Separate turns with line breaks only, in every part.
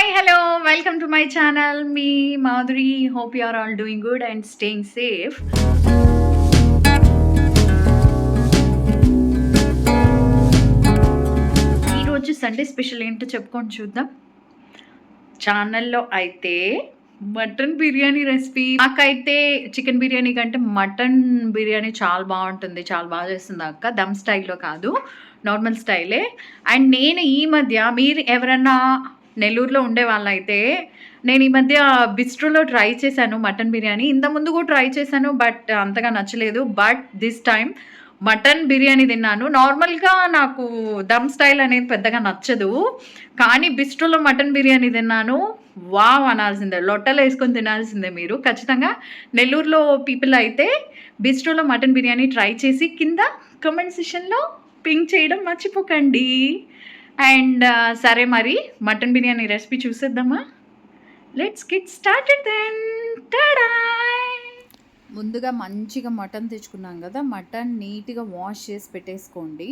Hi hello welcome to my channel me Madhuri hope you are all doing good and staying safe ఈరోజు Sunday special ఏంటో చెప్పుకొని చూద్దాం. ఛానల్లో అయితే mutton biryani recipe నాకైతే చికెన్ బిర్యానీ కంటే మటన్ బిర్యానీ చాలా బాగుంటుంది. చాలా బాగా చేస్తుంది అక్క. దమ్ స్టైల్లో కాదు. నార్మల్ స్టైలే అండ్ నేను ఈ మధ్య మీరు ఎవరన్నా నెల్లూరులో ఉండే వాళ్ళైతే నేను ఈ మధ్య బిస్ట్రోలో ట్రై చేశాను మటన్ బిర్యానీ. ఇంత ముందు కూడా ట్రై చేశాను బట్ అంతగా నచ్చలేదు. But this time mutton biryani తిన్నాను. నార్మల్గా నాకు దమ్ స్టైల్ అనేది పెద్దగా నచ్చదు. కానీ బిస్ట్రోలో మటన్ బిర్యానీ తిన్నాను. వావ్ అనాల్సిందే. లొట్టలు వేసుకొని తినాల్సిందే మీరు. ఖచ్చితంగా నెల్లూరులో పీపుల్ అయితే బిస్ట్రోలో మటన్ బిర్యానీ ట్రై చేసి కింద కమెంట్ సెషన్లో పింక్ చేయడం మర్చిపోకండి. అండ్ సరే మరి మటన్ బిర్యానీ రెసిపీ చూసేద్దామా? లెట్స్ గిట్ స్టార్టెడ్ దెన్ ముందుగా మంచిగా మటన్ తెచ్చుకున్నాం కదా మటన్ నీట్గా వాష్ చేసి పెట్టేసుకోండి.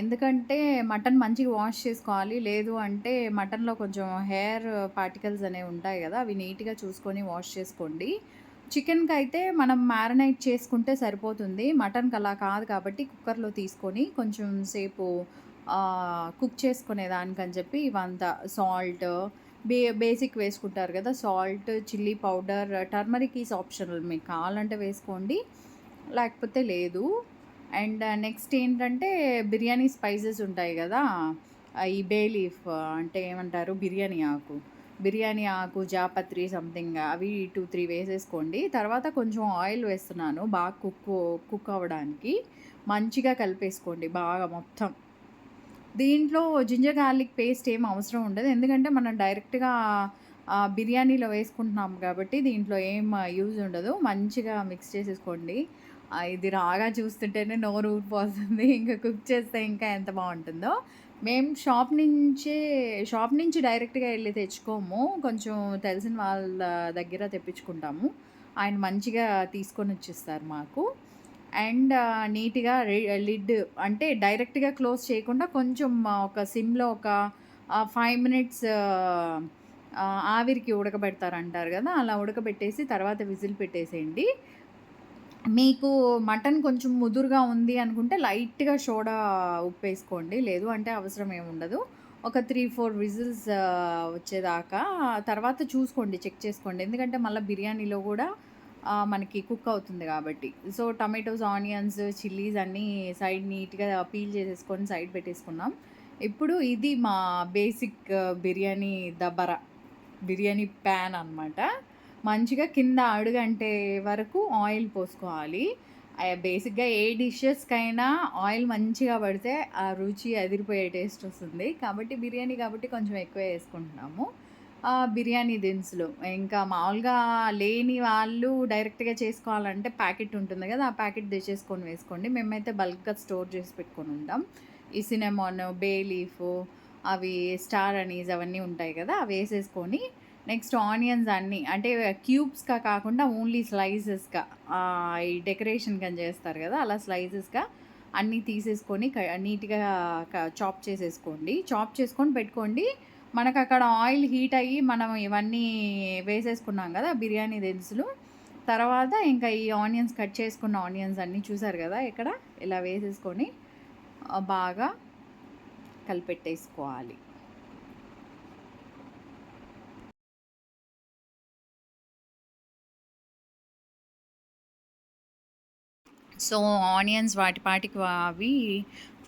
ఎందుకంటే మటన్ మంచిగా వాష్ చేసుకోవాలి లేదు అంటే మటన్లో కొంచెం హెయిర్ పార్టికల్స్ అనేవి ఉంటాయి కదా అవి నీట్గా చూసుకొని వాష్ చేసుకోండి. చికెన్కి అయితే మనం మ్యారినేట్ చేసుకుంటే సరిపోతుంది మటన్కి అలా కాదు కాబట్టి కుక్కర్లో తీసుకొని కొంచెం సేపు కుక్ చేసుకునేదానికని చెప్పి ఇవంతా సాల్ట్ బే బేసిక్ వేసుకుంటారు కదా salt chilli powder turmeric is optional మీకు కావాలంటే వేసుకోండి లేకపోతే లేదు. అండ్ నెక్స్ట్ ఏంటంటే బిర్యానీ స్పైసెస్ ఉంటాయి కదా ఈ బే లీఫ్ అంటే ఏమంటారు బిర్యానీ ఆకు. బిర్యానీ ఆకు జాపత్రి సంథింగ్ అవి టూ త్రీ వేసేసుకోండి. తర్వాత కొంచెం ఆయిల్ వేస్తున్నాను బాగా కుక్ కుక్ అవ్వడానికి. మంచిగా కలిపేసుకోండి బాగా మొత్తం. దీంట్లో జింజర్ గార్లిక్ పేస్ట్ ఏం అవసరం ఉండదు. ఎందుకంటే మనం డైరెక్ట్గా బిర్యానీలో వేసుకుంటున్నాం కాబట్టి దీంట్లో ఏం యూజ్ ఉండదు. మంచిగా మిక్స్ చేసేసుకోండి. ఇది రాగా చూస్తుంటేనే నోరు ఊరిపోతుంది. ఇంకా కుక్ చేస్తే ఇంకా ఎంత బాగుంటుందో. మేము షాప్ నుంచే షాప్ నుంచి డైరెక్ట్గా వెళ్ళి తెచ్చుకోము. కొంచెం తెలిసిన వాళ్ళ దగ్గర తెప్పించుకుంటాము. ఆయన మంచిగా తీసుకొని వచ్చేస్తారు మాకు. అండ్ నీట్గా లిడ్ అంటే డైరెక్ట్గా క్లోజ్ చేయకుండా కొంచెం ఒక సిమ్లో ఒక ఫైవ్ మినిట్స్ ఆవిరికి ఉడకబెడతారు అంటారు కదా అలా ఉడకబెట్టేసి తర్వాత విజిల్ పెట్టేసేయండి. మీకు మటన్ కొంచెం ముదురుగా ఉంది అనుకుంటే లైట్గా సోడా ఉప్పు వేసుకోండి లేదు అంటే అవసరం ఏముండదు ఒక త్రీ ఫోర్ విజిల్స్ వచ్చేదాకా. తర్వాత చూసుకోండి చెక్ చేసుకోండి. ఎందుకంటే మళ్ళీ బిర్యానీలో కూడా మనకి కుక్ అవుతుంది కాబట్టి. సో టమాటోస్ ఆనియన్స్ చిల్లీస్ అన్నీ సైడ్ నీట్గా పీల్ చేసేసుకొని సైడ్ పెట్టేసుకున్నాం. ఇప్పుడు ఇది మా బేసిక్ బిర్యానీ దబర బిర్యానీ ప్యాన్ అన్నమాట. మంచిగా కింద అడుగంటే వరకు ఆయిల్ పోసుకోవాలి. బేసిక్గా ఏ డిషెస్కైనా ఆయిల్ మంచిగా పడితే ఆ రుచి అదిరిపోయే టేస్ట్ వస్తుంది. కాబట్టి బిర్యానీ కాబట్టి కొంచెం ఎక్కువ వేసుకుంటున్నాము. బిర్యానీ దినుసులు. ఇంకా మామూలుగా లేని వాళ్ళు డైరెక్ట్గా చేసుకోవాలంటే ప్యాకెట్ ఉంటుంది కదా ఆ ప్యాకెట్ తెచ్చేసుకొని వేసుకోండి. మేమైతే బల్క్గా స్టోర్ చేసి పెట్టుకొని ఉంటాం. ఈ సినమాన్ బే లీఫ్ అవి స్టార్ అనీస్ అవన్నీ ఉంటాయి కదా అవి వేసేసుకొని నెక్స్ట్ ఆనియన్స్ అన్నీ అంటే క్యూబ్స్గా కాకుండా ఓన్లీ స్లైసెస్గా ఈ డెకరేషన్ కానీ చేస్తారు కదా అలా స్లైసెస్గా అన్నీ తీసేసుకొని క- నీట్గా చాప్ చేసేసుకోండి. చాప్ చేసుకొని పెట్టుకోండి. మనకు అక్కడ ఆయిల్ హీట్ అయ్యి మనం ఇవన్నీ వేసేసుకున్నాం కదా బిర్యానీ దినుసులు. తర్వాత ఇంకా ఈ ఆనియన్స్ కట్ చేసుకున్న ఆనియన్స్ అన్నీ చూసారు కదా ఇక్కడ ఇలా వేసేసుకొని బాగా కలిపెట్టేసుకోవాలి. సో ఆనియన్స్ వాటి పాటికి అవి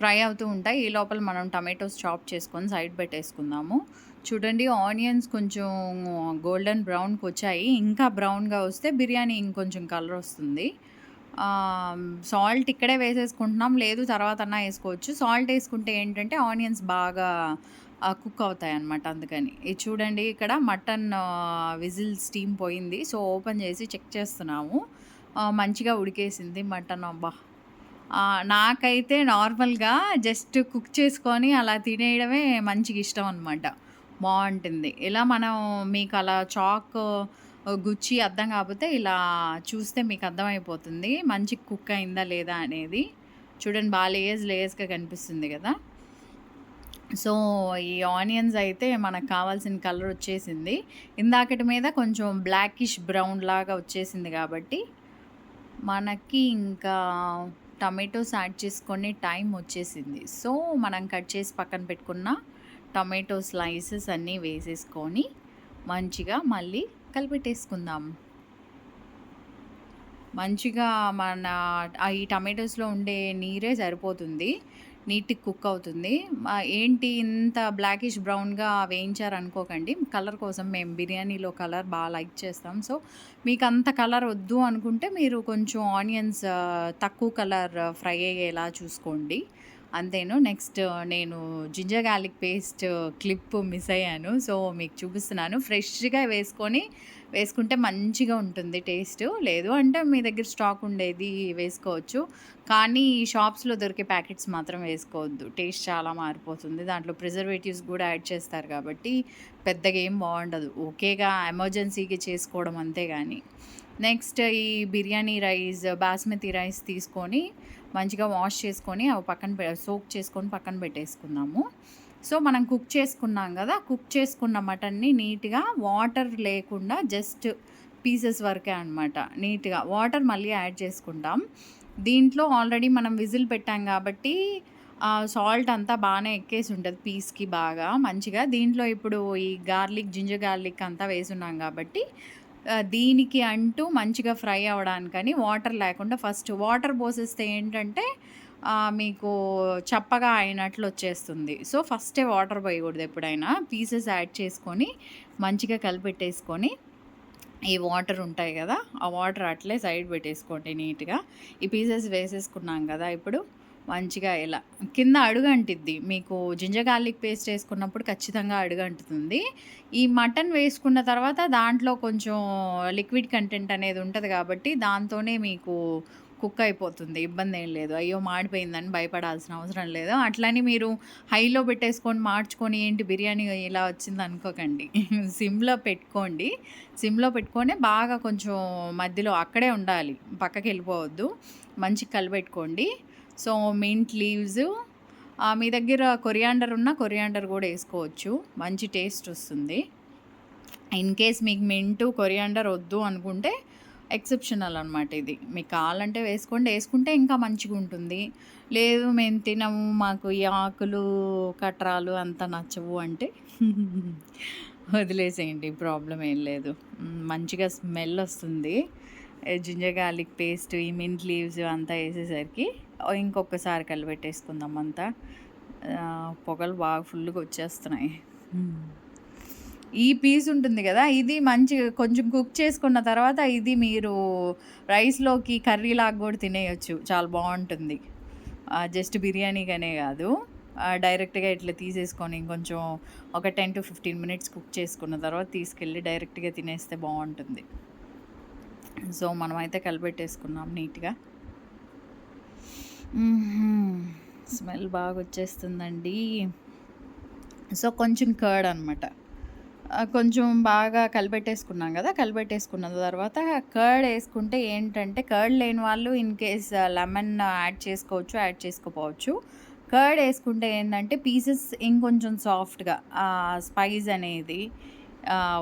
ఫ్రై అవుతూ ఉంటాయి. ఈ లోపల మనం టమాటోస్ చాప్ చేసుకొని సైడ్ పెట్టేసుకుందాము. చూడండి ఆనియన్స్ కొంచెం గోల్డెన్ బ్రౌన్కి వచ్చాయి. ఇంకా బ్రౌన్గా వస్తే బిర్యానీ ఇంకొంచెం కలర్ వస్తుంది. సాల్ట్ ఇక్కడే వేసేసుకుంటున్నాం. లేదు తర్వాత అన్నా వేసుకోవచ్చు. సాల్ట్ వేసుకుంటే ఏంటంటే ఆనియన్స్ బాగా కుక్ అవుతాయి అన్నమాట అందుకని. ఇది చూడండి ఇక్కడ మటన్ విజిల్ స్టీమ్ పోయింది. సో ఓపెన్ చేసి చెక్ చేస్తున్నాము. మంచిగా ఉడికేసింది మటన్. అబ్బా! నాకైతే నార్మల్గా జస్ట్ కుక్ చేసుకొని అలా తినేయడమే మంచిగా ఇష్టం అనమాట బాగుంటుంది. ఇలా మనం మీకు అలా చాక్ గుచ్చి అర్థం కాకపోతే ఇలా చూస్తే మీకు అర్థమైపోతుంది. మంచి కుక్ అయిందా లేదా అనేది. చూడండి బాగా లేయర్స్ లేయర్స్గా కనిపిస్తుంది కదా. సో, ఈ ఆనియన్స్ అయితే మనకు కావాల్సిన కలర్ వచ్చేసింది. ఇందాకటి మీద కొంచెం బ్లాకిష్ బ్రౌన్ లాగా వచ్చేసింది కాబట్టి, మనకి ఇంకా టమాటోస్ యాడ్ చేసుకునే టైం వచ్చేసింది. సో, మనం కట్ చేసి పక్కన పెట్టుకున్న టమాటో స్లైసెస్ అన్నీ వేసేసుకొని, మంచిగా మళ్ళీ కలిపెట్టేసుకుందాం. మంచిగా మన ఈ టమాటోస్‌లో ఉండే నీరే సరిపోతుంది. నీట్‌గా కుక్ అవుతుంది. ఏంటి ఇంత బ్లాకిష్ బ్రౌన్‌గా వేయించారనుకోకండి. కలర్ కోసం మేము బిర్యానీలో కలర్ బాగా లైక్ చేస్తాం. సో, మీకు అంత కలర్ వద్దు అనుకుంటే మీరు కొంచెం ఆనియన్స్ తక్కువ కలర్ ఫ్రై అయ్యేలా చూసుకోండి. అంతేను. నెక్స్ట్ నేను ginger garlic paste clip miss అయ్యాను. సో, మీకు చూపిస్తున్నాను. ఫ్రెష్‌గా వేసుకొని వేసుకుంటే మంచిగా ఉంటుంది టేస్ట్. లేదు అంటే మీ దగ్గర స్టాక్ ఉండేది వేసుకోవచ్చు. కానీ షాప్స్‌లో దొరికే ప్యాకెట్స్ మాత్రం వేసుకోవద్దు. టేస్ట్ చాలా మారిపోతుంది. దాంట్లో ప్రిజర్వేటివ్స్ కూడా యాడ్ చేస్తారు కాబట్టి పెద్దగా ఏం బాగుండదు ఓకేగా ఎమర్జెన్సీకి చేసుకోవడం అంతే కానీ నెక్స్ట్ ఈ బిర్యానీ రైస్ బాస్మతి రైస్ తీసుకొని మంచిగా వాష్ చేసుకొని అవి పక్కన పె సోక్ చేసుకొని పక్కన పెట్టేసుకుందాము. సో, మనం కుక్ చేసుకున్నాం కదా కుక్ చేసుకున్న మటన్‌ని నీట్‌గా వాటర్ లేకుండా జస్ట్ పీసెస్ వరకే అనమాట. నీట్‌గా వాటర్ మళ్ళీ యాడ్ చేసుకుంటాం. దీంట్లో ఆల్రెడీ మనం విజిల్ పెట్టాం కాబట్టి సాల్ట్ అంతా బాగానే ఎక్కేసి ఉంటుంది పీస్‌కి బాగా మంచిగా. దీంట్లో ఇప్పుడు ఈ గార్లిక్, జింజర్ గార్లిక్ అంతా వేసున్నాం కాబట్టి దీనికి అంటూ మంచిగా ఫ్రై అవ్వడానికని వాటర్ లేకుండా ఫస్ట్ వాటర్ పోసేస్తే ఏంటంటే మీకు చప్పగా అయినట్లు వచ్చేస్తుంది. సో, ఫస్టే వాటర్ పోయకూడదు ఎప్పుడైనా. పీసెస్ యాడ్ చేసుకొని మంచిగా కలిపెట్టేసుకొని ఈ వాటర్ ఉంటాయి కదా ఆ వాటర్ అట్లే సైడ్ పెట్టేసుకోండి నీట్‌గా. ఈ పీసెస్ వేసేసుకున్నాం కదా ఇప్పుడు మంచిగా ఇలా కింద అడుగంటిద్ది. మీకు జింజర్ గార్లిక్ పేస్ట్ వేసుకున్నప్పుడు ఖచ్చితంగా అడుగంటుతుంది. ఈ మటన్ వేసుకున్న తర్వాత దాంట్లో కొంచెం లిక్విడ్ కంటెంట్ అనేది ఉంటుంది కాబట్టి దాంతోనే మీకు కుక్ అయిపోతుంది. ఇబ్బంది ఏం లేదు. అయ్యో! మాడిపోయిందని భయపడాల్సిన అవసరం లేదు. అట్లని మీరు హైలో పెట్టేసుకొని మార్చుకొని ఏంటి బిర్యానీ ఇలా వచ్చింది అనుకోకండి సిమ్‌లో పెట్టుకోండి. సిమ్‌లో పెట్టుకొని బాగా కొంచెం మధ్యలో అక్కడే ఉండాలి. పక్కకి వెళ్ళిపోవద్దు మంచి కలిపెట్టుకోండి. సో, మింట్ లీవ్స్ మీ దగ్గర కొరియాండర్ ఉన్నా కొరియాండర్ కూడా వేసుకోవచ్చు మంచి టేస్ట్ వస్తుంది. ఇన్ కేస్ మీకు మింటు, కొరియాండర్ వద్దు అనుకుంటే ఎక్సెప్షనల్ అనమాట ఇది. మీకు కావాలంటే వేసుకోండి. వేసుకుంటే ఇంకా మంచిగా ఉంటుంది లేదు మేము తినము. మాకు ఈ ఆకులు, కట్రాలు అంత నచ్చవు అంటే వదిలేసేయండి. ప్రాబ్లం ఏం లేదు. మంచిగా స్మెల్ వస్తుంది. జింజర్ గార్లిక్ పేస్ట్, ఈ మింట్ లీవ్స్ అంతా వేసేసరికి ఇంకొకసారి కలిపెట్టేసుకుందాం అంతా. పొగలు బాగా ఫుల్‌గా వచ్చేస్తున్నాయి. ఈ పీస్ ఉంటుంది కదా ఇది మంచిగా కొంచెం కుక్ చేసుకున్న తర్వాత ఇది మీరు రైస్‌లోకి కర్రీలాగా కూడా తినేయచ్చు చాలా బాగుంటుంది జస్ట్ బిర్యానీగానే కాదు డైరెక్ట్‌గా ఇట్లా తీసేసుకొని ఇంకొంచెం ఒక 10-15 మినిట్స్ కుక్ చేసుకున్న తర్వాత తీసుకెళ్ళి డైరెక్ట్‌గా తినేస్తే బాగుంటుంది సో, మనమైతే కలిపెట్టేసుకున్నాం నీట్‌గా. స్మెల్ బాగా వచ్చేస్తుందండి సో, కొంచెం కర్డ్ అనమాట. కొంచెం బాగా కలిపెట్టేసుకున్నాం కదా కలిపెట్టేసుకున్న తర్వాత కర్డ్ వేసుకుంటే ఏంటంటే కర్డ్ లేని వాళ్ళు ఇన్ కేస్ లెమన్ యాడ్ చేసుకోవచ్చు. యాడ్ చేసుకోపోవచ్చు. కర్డ్ వేసుకుంటే ఏంటంటే పీసెస్ ఇంకొంచెం సాఫ్ట్‌గా స్పైస్ అనేది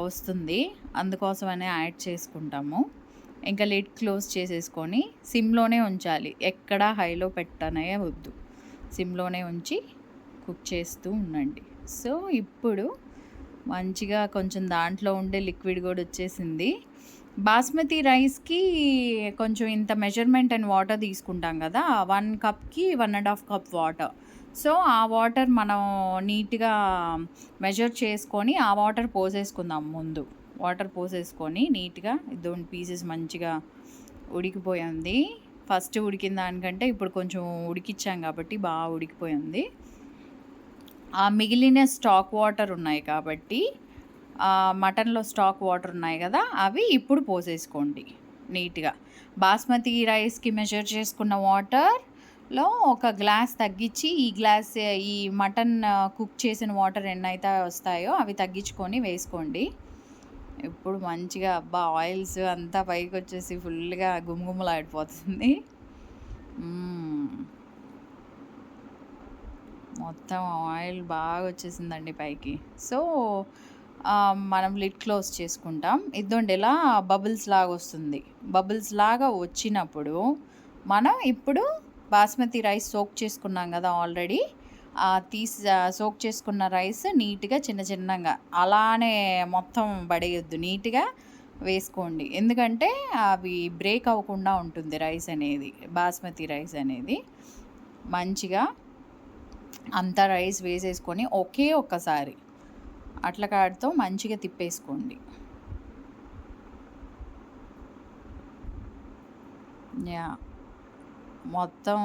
వస్తుంది. అందుకోసమనే యాడ్ చేసుకుంటాము. ఇంకా లిడ్ క్లోజ్ చేసేసుకొని సిమ్‌లోనే ఉంచాలి. ఎక్కడ హైలో పెట్టనే వద్దు. సిమ్‌లోనే ఉంచి కుక్ చేస్తూ ఉండండి. సో, ఇప్పుడు మంచిగా కొంచెం దాంట్లో ఉండే లిక్విడ్ కూడా వచ్చేసింది. బాస్మతి రైస్‌కి కొంచెం ఇంత మెజర్‌మెంట్ అండ్ వాటర్ తీసుకుంటాం కదా one కప్‌కి one and half cup water. So, ఆ వాటర్ మనం నీట్‌గా మెజర్ చేసుకొని ఆ వాటర్ పోసేసుకుందాం ముందు. వాటర్ పోసేసుకొని నీట్‌గా ఇదిగోండి పీసెస్ మంచిగా ఉడికిపోయింది. ఫస్ట్ ఉడికిన దానికంటే ఇప్పుడు కొంచెం ఉడికిచ్చాం కాబట్టి బాగా ఉడికిపోయింది. ఆ మిగిలిన స్టాక్ వాటర్ ఉన్నాయి కాబట్టి మటన్‌లో స్టాక్ వాటర్ ఉన్నాయి కదా అవి ఇప్పుడు పోసేసుకోండి నీట్‌గా. బాస్మతి రైస్‌కి మెజర్ చేసుకున్న వాటర్‌లో ఒక గ్లాస్ తగ్గించి ఈ గ్లాస్ ఈ మటన్ కుక్ చేసిన వాటర్ ఎన్నైతే వస్తాయో అవి తగ్గించుకొని వేసుకోండి. ఇప్పుడు మంచిగా అబ్బా! ఆయిల్స్ అంతా పైకొచ్చేసి ఫుల్‌గా గుమగుమలాడిపోతుంది. మొత్తం ఆయిల్ బాగా వచ్చేసిందండి పైకి సో మనం లిడ్ క్లోజ్ చేసుకుంటాం ఇదిగోండి ఇలా బబుల్స్ లాగా వస్తుంది బబుల్స్ లాగా వచ్చినప్పుడు మనం ఇప్పుడు బాస్మతి రైస్ సోక్ చేసుకున్నాం కదా ఆల్రెడీ తీసి సోక్ చేసుకున్న రైస్ నీట్గా చిన్న చిన్నగా. అలానే మొత్తం పడేయొద్దు నీట్గా వేసుకోండి. ఎందుకంటే అవి బ్రేక్ అవ్వకుండా ఉంటుంది రైస్ అనేది బాస్మతి రైస్ అనేది. మంచిగా అంతా రైస్ వేసేసుకొని ఒకే ఒక్కసారి అట్ల కాడితో మంచిగా తిప్పేసుకోండి. యా. మొత్తం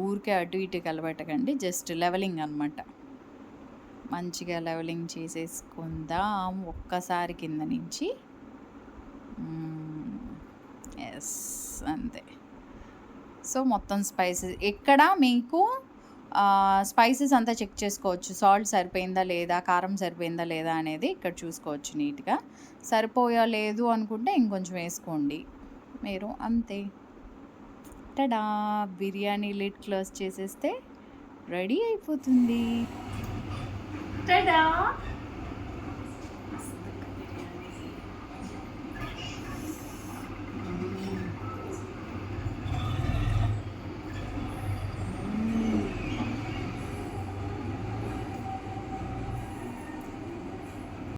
ఊరికే అటు ఇటు కలబెట్టకండి జస్ట్ లెవెలింగ్ అనమాట మంచిగా లెవెలింగ్ చేసేసుకుందాం ఒక్కసారి కింద నుంచి. ఎస్ అంతే. సో మొత్తం స్పైసెస్ ఎక్కడ మీకు స్పైసెస్ అంతా చెక్ చేసుకోవచ్చు. సాల్ట్ సరిపోయిందా లేదా కారం సరిపోయిందా లేదా అనేది ఇక్కడ చూసుకోవచ్చు నీట్గా సరిపోయా లేదు అనుకుంటే ఇంకొంచెం వేసుకోండి. మీరు అంతే. టడా బిర్యానీ లిడ్ క్లోజ్ చేసేస్తే రెడీ అయిపోతుంది. టడా